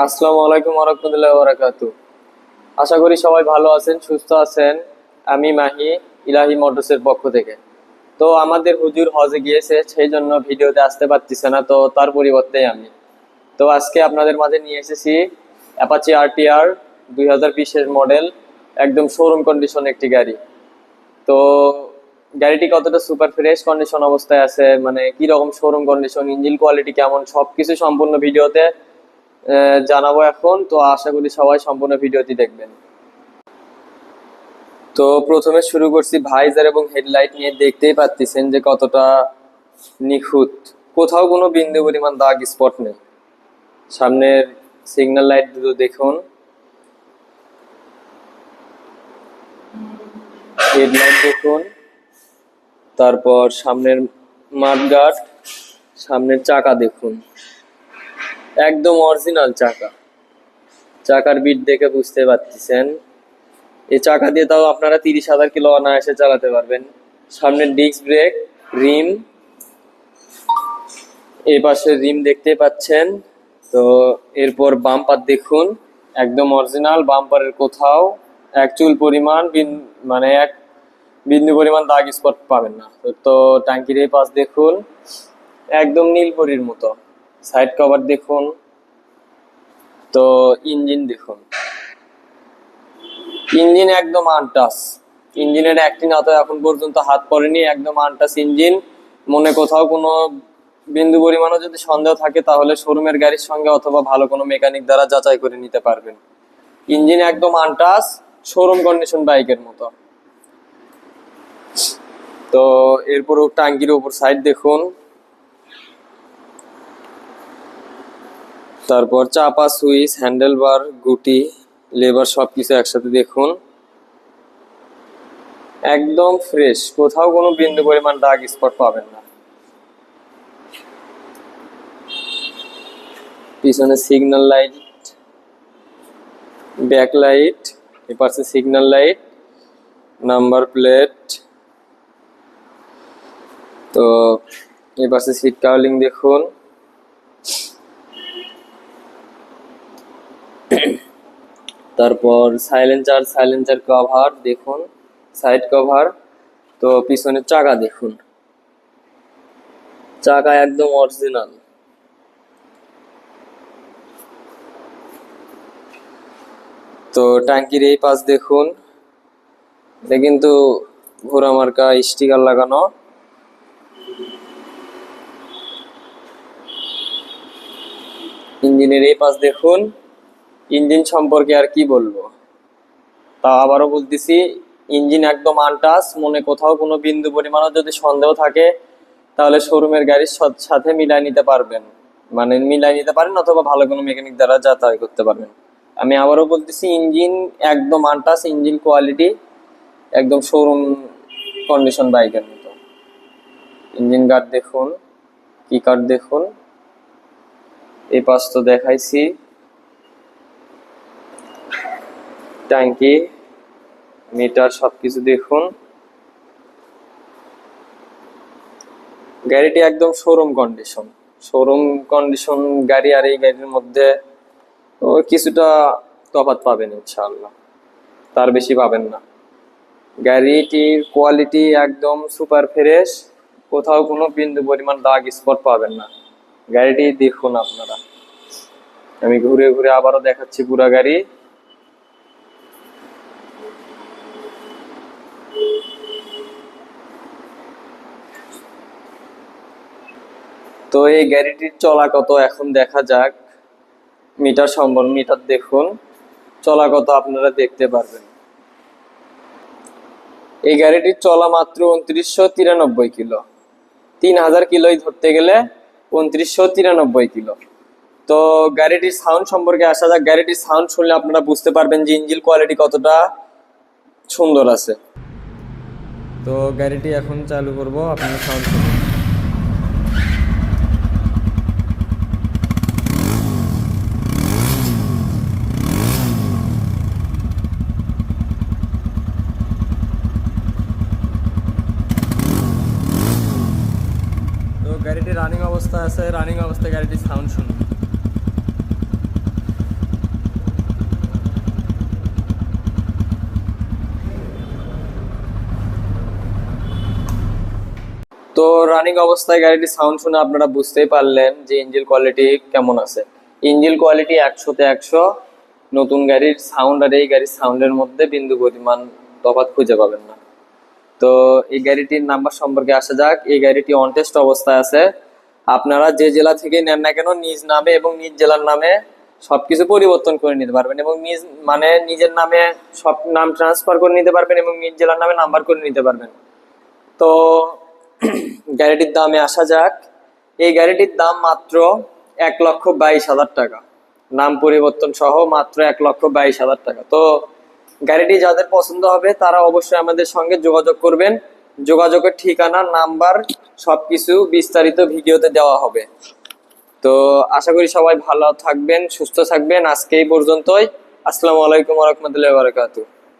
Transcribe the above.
আসসালামু আলাইকুম রহমতুল্লাহ বারাকাতু আশা করি সবাই ভালো আছেন, সুস্থ আছেন। আমি মাহি, ইলাহি মোটরসের পক্ষ থেকে। তো আমাদের হুজুর হজে গিয়েছে, সেই জন্য ভিডিওতে আসতে পারতেছে না, তো তার পরিবর্তে আমি। তো আজকে আপনাদের মাঝে নিয়ে এসেছি অ্যাপাচি আরটিআর দুই হাজার বিশের মডেল একদম শোরুম কন্ডিশন একটি গাড়ি। তো গাড়িটি কতটা সুপার ফ্রেশ কন্ডিশন অবস্থায় আছে মানে কি রকম শোরুম কন্ডিশন ইঞ্জিন কোয়ালিটি কেমন, সবকিছু সম্পূর্ণ ভিডিওতে জানাব এখন। তো আশা করি সবাই সম্পূর্ণ ভিডিওটি দেখবেন। তো প্রথমে শুরু করছি ভাইজার এবং হেডলাইট নিয়ে দেখতেই পাচ্ছেন যে কতটা নিখুঁত। কোথাও কোনো বিন্দু পরিমাণ দাগ স্পট নেই। সামনের সিগন্যাল লাইট দুটো দেখুন। হেডলাইট দেখুন। তারপর সামনের মাঠগার্ড, সামনের চাকা দেখুন। একদম অরিজিনাল চাকা। চাকার বিট দেখে বুঝতে পারতেছেন। এই চাকা দিয়ে তাও আপনারা তিরিশ হাজার কিলো অনায়াসে চালাতে পারবেন। সামনের ডিস্ক ব্রেক রিম এই পাশে রিম দেখতে পাচ্ছেন। তো এরপর বাম্পার দেখুন। একদম অরিজিনাল বাম্পারের কোথাও। এক চুল পরিমাণ মানে এক বিন্দু পরিমাণ দাগ স্পট পাবেন না। তো- তো ট্যাঙ্কির এই পাশ দেখুন। একদম নীলপরির মতো। সাইড কভার দেখুন। তো ইঞ্জিন দেখুন। ইঞ্জিন একদম আনটাস ইঞ্জিনের একটি না তো এখন পর্যন্ত হাত পড়েনি, একদম আনটাস ইঞ্জিন। মনে কোথাও কোনো বিন্দু পরিমাণও যদি সন্দেহ থাকে, তাহলে শোরুমের গাড়ির সঙ্গে অথবা ভালো কোনো মেকানিক দ্বারা যাচাই করে নিতে পারবেন। ইঞ্জিন একদম আনটাস শোরুম কন্ডিশন বাইকের মতো। তো এরপরও টাঙ্কির উপর সাইড দেখুন। তারপর চাপা সুইচ হ্যান্ডেল বার গুটি, লেবার সবকিছু একসাথে দেখুন। একদম ফ্রেশ কোথাও কোনো বিন্দু পরিমাণ দাগ স্পট পাবেন না। পিছনে সিগন্যাল লাইট ব্যাক লাইট এপাশে সিগন্যাল লাইট নাম্বার প্লেট তো এপাশে সিট কাউলিং দেখুন। তারপর সাইলেন্সার সাইলেন্সার কভার দেখুন সাইড কভার তো পিছনে চাকা দেখুন। চাকা একদম অরিজিনাল তো ট্যাঙ্কির এই পাশ দেখুন, এটা কিন্তু ঘোড়া মার্কা স্টিকার লাগানো। ইঞ্জিনের এই পাশ দেখুন। ইঞ্জিন সম্পর্কে আর কি বলব? তা আবারও বলতেছি, ইঞ্জিন একদম আনটাস মনে কোথাও কোনো বিন্দু পরিমাণও যদি সন্দেহ থাকে, তাহলে শোরুমের গাড়ির সাথে মিলাই নিতে পারবেন। মানে মিলাই নিতে পারেন অথবা ভালো কোনো মেকানিক দ্বারা যাতায়াত করতে পারবেন। আমি আবারও বলতেছি, ইঞ্জিন একদম আনটাস ইঞ্জিন কোয়ালিটি একদম শোরুম কন্ডিশন বাইকের মতো। ইঞ্জিন গার্ড দেখুন কি কার্ড দেখুন। এই পাশ তো দেখাইছি। ট্যাঙ্কি, মিটার সবকিছু দেখুন। গাড়িটি একদম শোরুম কন্ডিশন শোরুম কন্ডিশন গাড়ি আর এই গাড়ির মধ্যে কিছুটা তফাৎ পাবেন ইনশাআল্লাহ। তার বেশি পাবেন না। গাড়িটির কোয়ালিটি একদম সুপার ফ্রেশ কোথাও কোনো বিন্দু পরিমাণ দাগ স্পট পাবেন না। গাড়িটি দেখুন আপনারা। আমি ঘুরে ঘুরে আবারও দেখাচ্ছি পুরা গাড়ি। তো এই গাড়িটির চলা কত এখন দেখা যাক। মিটার সম্বল মিটার দেখুন। চলা কত আপনারা দেখতে পারবেন। এই গাড়িটির চলা মাত্র উনত্রিশশো তিরানব্বই কিলো। তিন হাজার কিলোই ধরতে গেলে উনত্রিশশো তিরানব্বই কিলো। তো গাড়িটির সাউন্ড সম্পর্কে আসা যাক। গাড়িটির সাউন্ড শুনলে আপনারা বুঝতে পারবেন যে ইঞ্জিন কোয়ালিটি কতটা সুন্দর আছে। তো গাড়িটি এখন চালু করব। আপনারা সাউন্ড শুনুন। অবস্থা আছে রানিং অবস্থায় গাড়িটির সাউন্ড শুনুন। তো রানিং অবস্থায় গাড়িটির সাউন্ড শুনে আপনারা বুঝতেই পারলেন যে ইঞ্জিন কোয়ালিটি কেমন আছে। ইঞ্জিন কোয়ালিটি একশোতে একশো, নতুন গাড়ির সাউন্ড আর এই গাড়ির সাউন্ডের মধ্যে বিন্দু পরিমাণ তফাত খুঁজে পাবেন না। তো এই গাড়িটির নাম্বার সম্পর্কে আসা যাক, এই গাড়িটি অনটেস্ট অবস্থায় আছে। আপনারা যে জেলা থেকে নেন না কেন নিজ নামে এবং নিজ জেলার নামে সবকিছু পরিবর্তন করে নিতে পারবেন এবং নিজ মানে নিজের নামে সব নাম ট্রান্সফার করে নিতে পারবেন এবং নিজ জেলার নামে নাম্বার করে নিতে পারবেন। তো গাড়িটির দামে আসা যাক। এই গাড়িটির দাম মাত্র এক লক্ষ বাইশ হাজার টাকা। নাম পরিবর্তন সহ মাত্র এক লক্ষ বাইশ হাজার টাকা। তো গাড়িটি যাদের পছন্দ হবে তারা অবশ্যই আমাদের সঙ্গে যোগাযোগ করবেন। যোগাযোগের ঠিকানা, নাম্বার, সবকিছু বিস্তারিত ভিডিওতে দেওয়া হবে। তো আশা করি সবাই ভালো থাকবেন, সুস্থ থাকবেন। আজকে এই পর্যন্তই। আসসালামু আলাইকুম রহমতুল্লাহ বারকাতু